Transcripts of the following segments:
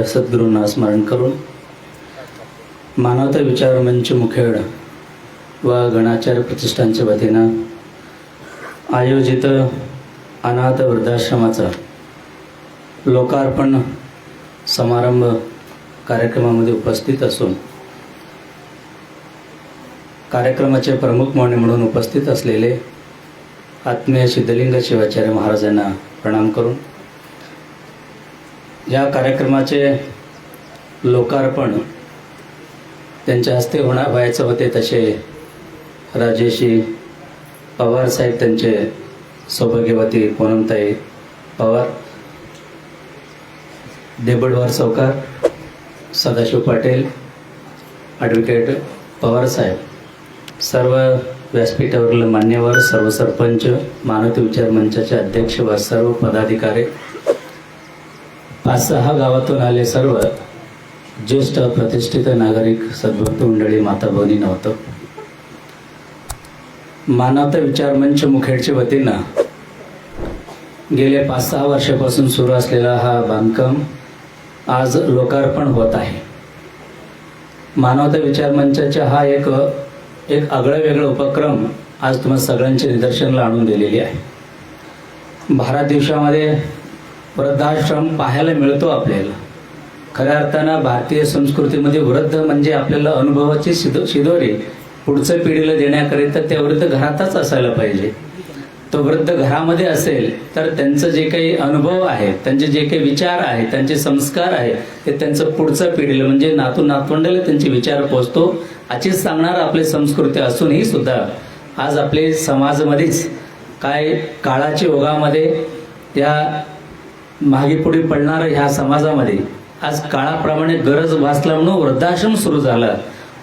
प्रथमतः सद्गुरूंना स्मरण करून मानवता विचार मंच मुखेड व गणाचार्य प्रतिष्ठानच्या वतीनं आयोजित अनाथ वृद्धाश्रमाचा लोकार्पण समारंभ कार्यक्रमामध्ये उपस्थित असून कार्यक्रमाचे प्रमुख पाहुणे म्हणून उपस्थित असलेले आत्मीय सिद्धलिंग शिवाचार्य महाराजांना प्रणाम करून या कार्यक्रमाचे लोकार्पण त्यांच्या हस्ते होणार व्हायचं होते तसे राजेशी पवार साहेब त्यांचे सौभाग्यवती पूनमताई पवार देबडवार चौकार सदाशिव पाटील ॲडव्होकेट पवार साहेब. सर्व व्यासपीठावरील मान्यवर सर्व सरपंच मानवती विचार मंचाचे अध्यक्ष व सर्व पदाधिकारी पाच सहा गावातून आले सर्व ज्येष्ठ प्रतिष्ठित नागरिक सद्भक्त मंडळी माता भगिनी नव्हतं मानवता विचार मंच मुखेडच्या वतीनं गेल्या पाच सहा वर्षापासून सुरू असलेला हा बांधकाम आज लोकार्पण होत आहे. मानवता विचार मंचाचा हा एक एक आगळं वेगळं उपक्रम आज तुम्हाला सगळ्यांच्या निदर्शनाला आणून दिलेली आहे. भारत देशामध्ये वृद्धाश्रम पाहायला मिळतो आपल्याला. खऱ्या अर्थानं भारतीय संस्कृतीमध्ये वृद्ध म्हणजे आपल्याला अनुभवाची शिदो शिदोरी पुढच्या पिढीला देण्याकरिता त्या वृद्ध घरातच असायला पाहिजे. तो वृद्ध घरामध्ये असेल तर त्यांचं जे काही अनुभव आहे त्यांचे जे काही विचार आहे त्यांचे संस्कार आहे ते त्यांचं पुढचं पिढीला म्हणजे नातू नातवंडाला त्यांचे विचार पोचतो. अशीच सांगणार आपली संस्कृती असूनही सुद्धा आज आपले समाजामध्येच काय काळाच्या ओघामध्ये त्या मागे पुढे पडणाऱ्या ह्या समाजामध्ये. आज काळाप्रमाणे गरज भासला म्हणून वृद्धाश्रम सुरू झाला.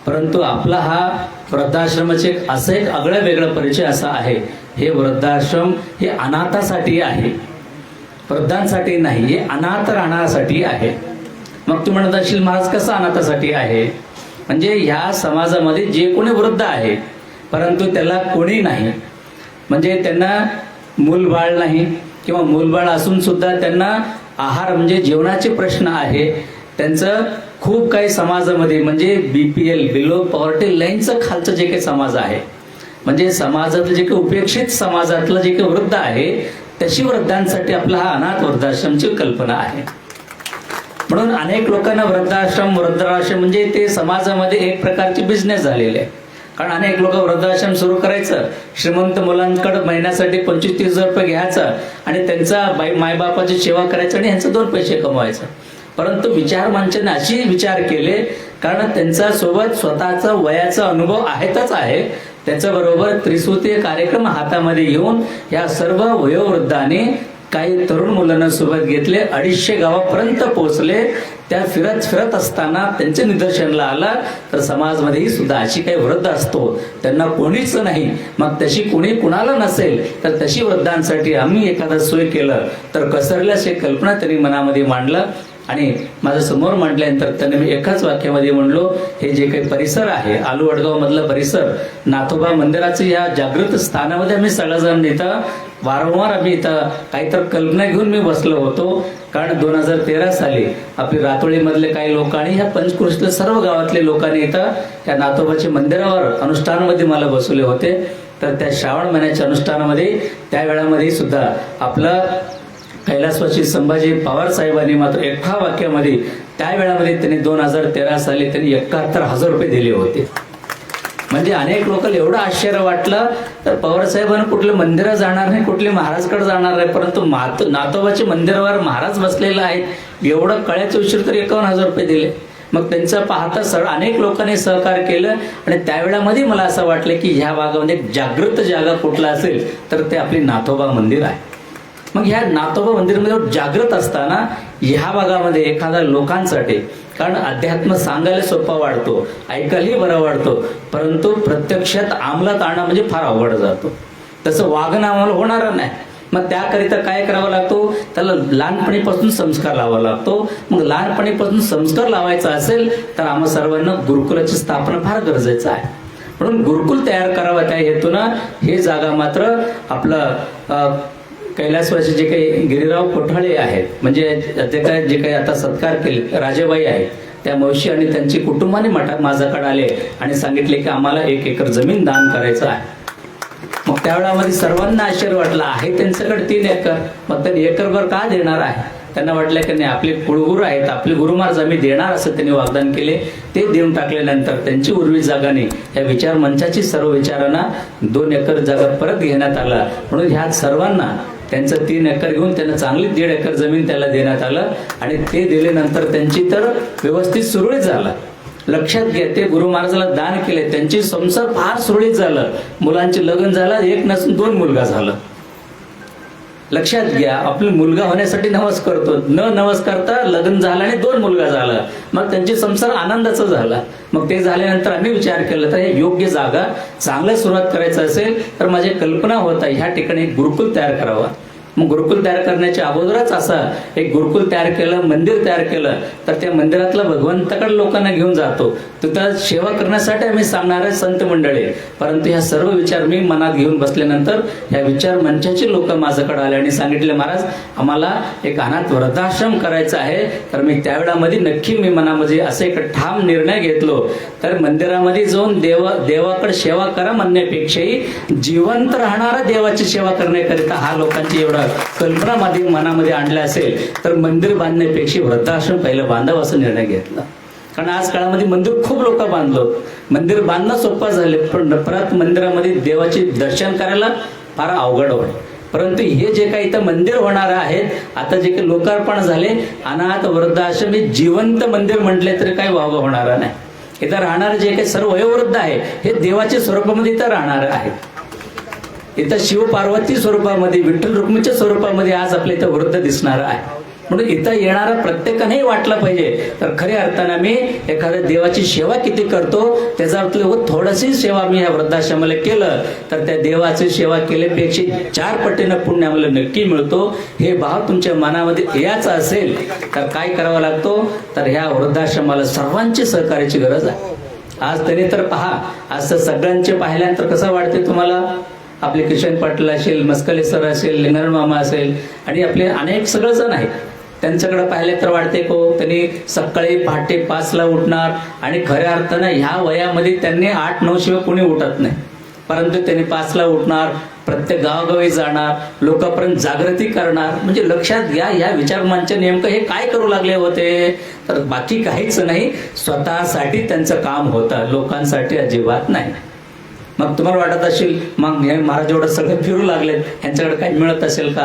परंतु आपला हा वृद्धाश्रमाचे असं एक आगळं वेगळा परिचय असा आहे. हे वृद्धाश्रम हे अनाथासाठी आहे. वृद्धांसाठी नाही हे अनाथ राहण्यासाठी आहे. मग तू म्हणत असेल महाराज कसं अनाथासाठी आहे? म्हणजे ह्या समाजामध्ये जे कोणी वृद्ध आहे परंतु त्याला कोणी नाही. म्हणजे त्यांना मूलबाळ नाही किंवा मूलबाळ असून सुद्धा त्यांना आहार म्हणजे जेवणाचे प्रश्न आहे. त्यांचं खूप काही समाजामध्ये म्हणजे B P L below poverty लाईनचं खालचं जे काही समाज आहे म्हणजे समाजातलं जे काही उपेक्षित समाजातलं जे काही वृद्ध आहे तशी वृद्धांसाठी आपला हा अनाथ वृद्धाश्रमची कल्पना आहे. म्हणून अनेक लोकांना वृद्धाश्रम वृद्धाश्रम म्हणजे ते समाजामध्ये एक प्रकारचे बिझनेस झालेले आहे. कारण अनेक लोक वृद्धाश्रम सुरू करायचं श्रीमंत मुलांकडे महिन्यासाठी पंचवीस तीस हजार रुपये घ्यायचं आणि त्यांचा बाई मायबापाची सेवा करायचं आणि ह्यांचं दोन पैसे कमवायचं. परंतु विचार माणसाने अशी विचार केले कारण त्यांचा सोबत स्वतःचा वयाचा अनुभव आहेतच आहे. त्याच्याबरोबर त्रिसूतीय कार्यक्रम हातामध्ये घेऊन या सर्व वयोवृद्धाने काही तरुण मुलांना सोबत घेतले. अडीचशे गावापर्यंत पोहोचले. त्या फिरत फिरत असताना त्यांच्या निदर्शनाला आला. तर समाजमध्येही सुद्धा अशी काही वृद्ध असतो. त्यांना कोणीच नाही. मग तशी कोणी कुणाला नसेल तर तशी वृद्धांसाठी आम्ही एखादा सोय केलं. तर कसरल्यास एक कल्पना त्यांनी मनामध्ये मांडलं. आणि माझ्यासमोर मांडल्यानंतर त्यांनी मी एकाच वाक्यामध्ये म्हणलो हे जे काही परिसर आहे आलू वडगाव मधला परिसर नाथोबा मंदिराचं या जागृत स्थानामध्ये आम्ही सगळेजण इथं वारंवार आम्ही इथं काहीतरी कल्पना घेऊन मी बसलो होतो. कारण दोन हजार तेरा साली आपली रातोळीमधले काही लोक आणि ह्या पंचकृष्ण सर्व गावातले लोकांनी इथं या नातोबाच्या मंदिरावर अनुष्ठानामध्ये मला बसवले होते. तर त्या श्रावण महिन्याच्या अनुष्ठानामध्ये त्या वेळामध्ये सुद्धा आपलं कैलासवासी संभाजी पवार साहेबांनी मात्र एका वाक्यामध्ये त्या वेळामध्ये त्यांनी दोन हजार तेरा साली त्यांनी एकाहत्तर हजार रुपये दिले होते. म्हणजे अनेक लोक एवढं आश्चर्य वाटलं तर पवार साहेबांना कुठले मंदिरं जाणार नाही कुठले महाराजकडे जाणार नाही परंतु मात नातोबाच्या मंदिरावर महाराज बसलेला आहे एवढं कळ्याचं उशीर तर एकावन्न हजार रुपये दिले. मग त्यांचं पाहता सर अनेक लोकांनी सहकार्य केलं. आणि त्यावेळामध्ये मला असं वाटलं की ह्या भागामध्ये जागृत जागा कुठला असेल तर ते आपली नाथोबा मंदिर आहे. मग ह्या नातोबा मंदिरमध्ये जागृत असताना ह्या भागामध्ये एखाद्या लोकांसाठी कारण अध्यात्म सांगायला सोपा वाढतो ऐकायलाही बरा वाटतो परंतु प्रत्यक्षात अंमलात आणणं म्हणजे फार अवघड जातो. तसं वागणं आम्हाला होणार नाही. मग त्याकरिता काय करावा लागतो? त्याला लहानपणीपासून संस्कार लावावा लागतो. मग लहानपणीपासून संस्कार लावायचा असेल तर आम्हा सर्वांना गुरुकुलाची स्थापना फार गरजेचं आहे. म्हणून गुरुकुल तयार करावं त्या हेतून हे जागा मात्र आपलं कैलासवासी जे काही गिरीराव कोठाळे आहेत म्हणजे ते काय जे काही आता सत्कार केले राजेबाई आहेत त्या मावशी आणि त्यांची कुटुंबाने मठा माझ्याकडे आले आणि सांगितले की आम्हाला एक एकर जमीन दान करायचं आहे. मग त्यावेळामध्ये सर्वांना आश्चर्य वाटलं आहे त्यांच्याकडे तीन एकर मग त्यांनी एकरभर का देणार आहे? त्यांना वाटलं की नाही आपले कुळगुरू आहेत आपले गुरुमार्ज आम्ही देणार असं त्यांनी वागदान केले. ते देऊन टाकल्यानंतर त्यांची उर्वी जागाने या विचार मंचाची सर्व विचारांना दोन एकर जागा परत घेण्यात आला. म्हणून ह्या सर्वांना त्यांचं तीन एकर घेऊन त्यांना चांगली दीड एकर जमीन त्याला देण्यात आलं आणि ते दिल्यानंतर त्यांची तर व्यवस्थित सुरळीत झाला. लक्षात घ्या ते गुरु महाराजाला दान केले त्यांची संसार फार सुरळीत झालं. मुलांचे लग्न झालं एक नसून दोन मुलगा झालं. लक्षात घ्या आपला मुलगा होण्यासाठी नवस करतो. न नवस करता लग्न झालं आणि दोन मुलगा झाला. मग त्यांची संसार आनंदाचा झाला. मग ते झाल्यानंतर आम्ही विचार केला तर हे योग्य जागा चांगल्या सुरुवात करायचं असेल तर माझी कल्पना होता ह्या ठिकाणी गुरुकुल तयार करावा. मग गुरुकुल तयार करण्याच्या अगोदरच असा एक गुरुकुल तयार केलं मंदिर तयार केलं तर त्या मंदिरातलं भगवंताकडे लोकांना घेऊन जातो. तिथं सेवा करण्यासाठी आम्ही सांगणारे संत मंडळी. परंतु ह्या सर्व विचार मी मनात घेऊन बसल्यानंतर ह्या विचार मंचाचे लोक माझ्याकडे आले आणि सांगितले महाराज आम्हाला एक अनाथ वृद्धाश्रम करायचा आहे. तर मी त्यावेळामध्ये नक्की मी मनामध्ये असं एक ठाम निर्णय घेतलो. तर मंदिरामध्ये जाऊन देव देवाकडे सेवा करा म्हणण्यापेक्षाही जिवंत राहणारा देवाची सेवा करण्याकरिता हा लोकांची एवढा कल्पना मध्ये मनामध्ये आणल्या असेल तर मंदिर बांधण्यापेक्षा वृद्धाश्रम पहिलं बांधावं असा निर्णय घेतला. कारण आज काळामध्ये मंदिर खूप लोक बांधलो. मंदिर बांधणं सोपं झाले पण परत मंदिरामध्ये देवाचे दर्शन करायला फार अवघड होय परंतु हे जे काही इथं मंदिर होणार आहेत आता जे काही लोकार्पण झाले अनाथ वृद्धाश्रम हे जिवंत मंदिर म्हटले तरी काही वावग होणार नाही. इथं राहणारे जे काही सर्व वयोवृद्ध आहे हे देवाच्या स्वरूपामध्ये इथं राहणार आहेत. इथं शिवपार्वती स्वरूपामध्ये विठ्ठल रुक्मीच्या स्वरूपामध्ये आज आपल्या इथं वृद्ध दिसणार आहे. म्हणून इथं येणारा प्रत्येकानेही वाटलं पाहिजे. तर खऱ्या अर्थानं मी एखाद्या देवाची सेवा किती करतो त्याचा अर्थ हो, थोडीशी सेवा मी या वृद्धाश्रमाला केलं तर त्या देवाची सेवा केल्यापेक्षा चार पटीनं पुण्य आम्हाला नक्की मिळतो. हे भाव तुमच्या मनामध्ये याच असेल तर काय करावा लागतो? तर ह्या वृद्धाश्रमाला सर्वांची सहकार्याची गरज आहे. आज तरी तर पहा आज तर सगळ्यांचे पाहिल्यानंतर कसं वाटते तुम्हाला? आपले किशन पाटील असेल मस्कले सर असेल लिंगाराम मामा असेल आणि आपले अनेक सगळेजण आहेत. त्यांच्याकडे पाहिले तर वाटते को त्यांनी सकाळी पहाटे पाचला उठणार आणि खऱ्या अर्थानं ह्या वयामध्ये त्यांनी आठ नऊ शिवाय कोणी उठत नाही. परंतु त्यांनी पाचला उठणार प्रत्येक गावागावी जाणार लोकांपर्यंत जागृती करणार. म्हणजे लक्षात घ्या या विचारमांचे नेमकं हे काय करू लागले होते तर बाकी काहीच नाही. स्वतःसाठी त्यांचं काम होतं लोकांसाठी अजिबात नाही. मग तुम्हाला वाटत असेल मग हे महाराज एवढं सगळं फिरू लागलेत ह्यांच्याकडे काही मिळत असेल का?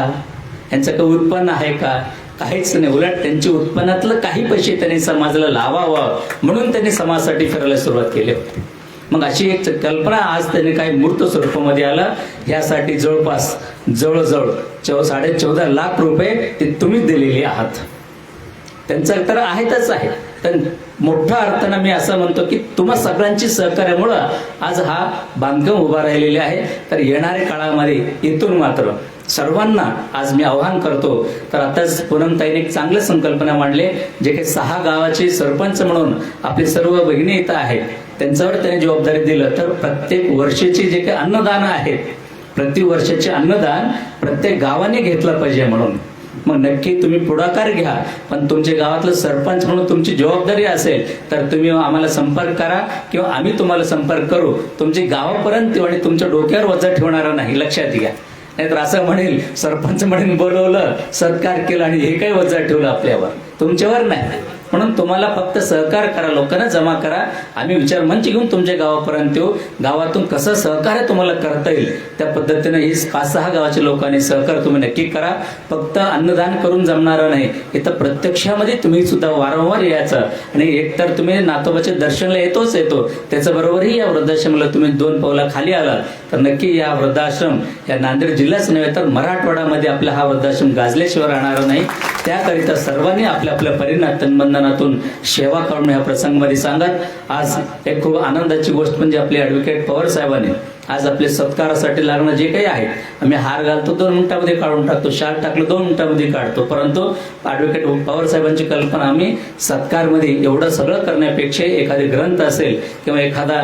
ह्यांचं काही उत्पन्न आहे का? काहीच नाही. उलट त्यांची उत्पन्नातलं काही पैसे त्यांनी समाजाला लावावं म्हणून त्यांनी समाजासाठी फिरायला सुरुवात केली. होती मग अशी एक कल्पना आज त्यांनी काही मूर्त स्वरूपामध्ये आलं. यासाठी जवळपास जवळजवळ चौ साडे चौदा लाख रुपये ते तुम्हीच दिलेले आहात. त्यांचं तर आहेतच आहे. तर मोठ्या अर्थानं मी असं म्हणतो की तुम्हा सगळ्यांची सहकार्यामुळं आज हा बांधकाम उभा राहिलेले आहे. तर येणाऱ्या काळामध्ये इथून मात्र सर्वांना आज मी आवाहन करतो तर आताच पूनमताईने एक चांगलं संकल्पना मांडले जे काही सहा गावाचे सरपंच म्हणून आपले सर्व भगिनी इथं आहेत त्यांच्यावर त्यांनी जबाबदारी दिलं. तर प्रत्येक वर्षाची जे काही अन्नदान आहेत प्रति वर्षाचे अन्नदान प्रत्येक गावाने घेतलं पाहिजे म्हणून. मग नक्की तुम्ही पुढाकार घ्या. पण तुमच्या गावातलं सरपंच म्हणून तुमची जबाबदारी असेल तर तुम्ही आम्हाला संपर्क करा किंवा आम्ही तुम्हाला संपर्क करू. तुमची गावापर्यंत आणि तुमच्या डोक्यावर वजा ठेवणारा नाही लक्षात घ्या. नाहीतर असं म्हणेल सरपंच म्हणेल बोलवलं सत्कार केला आणि हे काही वजा ठेवलं आपल्यावर. तुमच्यावर नाही. म्हणून तुम्हाला फक्त सहकार करा लोकांना जमा करा. आम्ही विचार मंच घेऊन तुमच्या गावापर्यंत येऊ. गावातून कसं सहकार्य तुम्हाला करता येईल त्या पद्धतीने ही पाच सहा गावाच्या लोकांनी सहकार तुम्ही नक्की करा. फक्त अन्नदान करून जमणार नाही इथं प्रत्यक्षामध्ये तुम्ही सुद्धा वारंवार यायचं. आणि एकतर तुम्ही नातोबाच्या दर्शनाला येतोच येतो. त्याच्याबरोबरही या वृद्धाश्रमाला तुम्ही दोन पावला खाली आलात. तर नक्की या वृद्धाश्रम या नांदेड जिल्हाच नव्हे तर मराठवाड्यामध्ये आपला हा वृद्धाश्रम गाजल्याशिवाय राहणार नाही. त्याकरिता सर्वांनी आपल्या आपल्या परिणाम तनबंधनातून सेवा करून ह्या प्रसंगामध्ये सांगत आज एक खूप आनंदाची गोष्ट म्हणजे आपले ऍडव्होकेट पवार साहेबांनी आज आपले सत्कारासाठी लागणं जे काही आहे आम्ही हार घालतो दोन मिनिटांमध्ये काढून टाकतो शाल टाकलं दोन मिनिटांमध्ये काढतो. परंतु ॲडव्होकेट पवार साहेबांची कल्पना आम्ही सत्कारमध्ये एवढं सगळं करण्यापेक्षा एखादे ग्रंथ असेल किंवा एखादा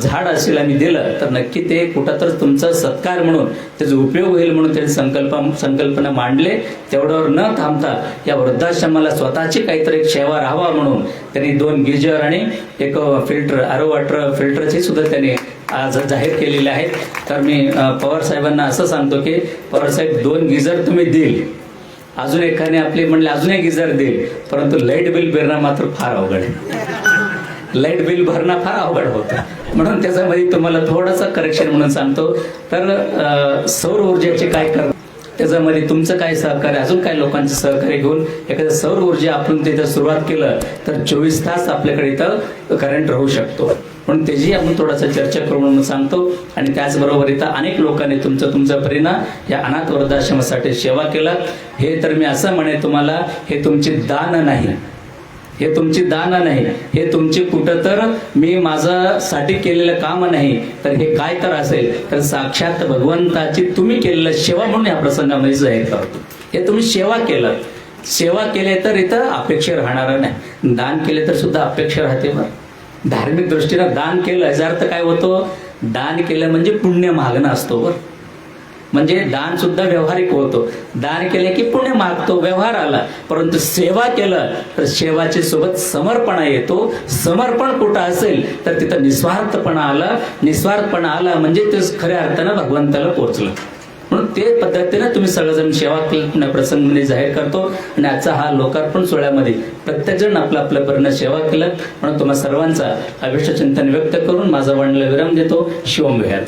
झाड असेल आम्ही दिलं तर नक्की ते कुठं तर तुमचा सत्कार म्हणून त्याचा उपयोग होईल म्हणून त्याची संकल्प संकल्पना मांडले. तेवढ्यावर न थांबता या वृद्धाश्रमाला स्वतःची काहीतरी एक सेवा राहावा म्हणून त्यांनी दोन गिजर आणि एक फिल्टर आरो वॉटर फिल्टरची सुद्धा त्यांनी आज जाहीर केलेले आहेत. तर मी पवार साहेबांना असं सांगतो की पवार साहेब दोन गिझर तुम्ही देईल. अजून एकाने आपले म्हणले अजून एक गिजर देईल. परंतु लाइट बिल भरणं मात्र फार अवघड आहे. लाइट बिल भरणं फार अवघड होतं. म्हणून त्याच्यामध्ये तुम्हाला थोडंसं करेक्शन म्हणून सांगतो. तर सौर ऊर्जेचे काय कर त्याच्यामध्ये तुमचं काय सहकार्य अजून काय लोकांचं सहकार्य घेऊन एखादं सौर ऊर्जा आपण तिथं सुरुवात केलं तर चोवीस तास आपल्याकडे इथं करंट राहू शकतो. म्हणून त्याची आपण थोडासा चर्चा करू म्हणून सांगतो. आणि त्याचबरोबर इथं अनेक लोकांनी तुमचं तुमचा परिणाम या अनाथ वृद्धाश्रमासाठी सेवा केला. हे तर मी असं म्हणे तुम्हाला हे तुमची दान नाही. हे तुमची दान नाही. हे तुमची कुठं तर मी माझं साठी केलेलं काम नाही. तर हे काय तर असेल तर साक्षात भगवंताची तुम्ही केलेलं सेवा म्हणून या प्रसंगामध्ये जाहीर करतो हे तुम्ही सेवा केलं. सेवा केले तर इथं अपेक्षा राहणार नाही. दान केले तर सुद्धा अपेक्षा राहते बरं. धार्मिक दृष्टीनं दान केलं याचा अर्थ काय होतो? दान केलं म्हणजे पुण्य मागणं असतो बर. म्हणजे दान सुद्धा व्यवहारिक होतो. दान केलं की पुण्य मागतो व्यवहार आला. परंतु सेवा केलं तर सेवाच्या सोबत समर्पणा येतो. समर्पण कुठं असेल तर तिथं निस्वार्थपणा आला. निस्वार्थपणा आला म्हणजे ते खऱ्या अर्थानं भगवंताला पोहोचलं. म्हणून ते पद्धतीनं तुम्ही सगळेजण सेवा केल्या प्रसंगमध्ये जाहीर करतो आणि आजचा हा लोकार्पण सोहळ्यामध्ये प्रत्येकजण आपलं आपल्या परीनं सेवा केलं. म्हणून तुम्हा सर्वांचा अभिष्ट चिंतन व्यक्त करून माझा वर्णला विराम देतो. शिवम विहार.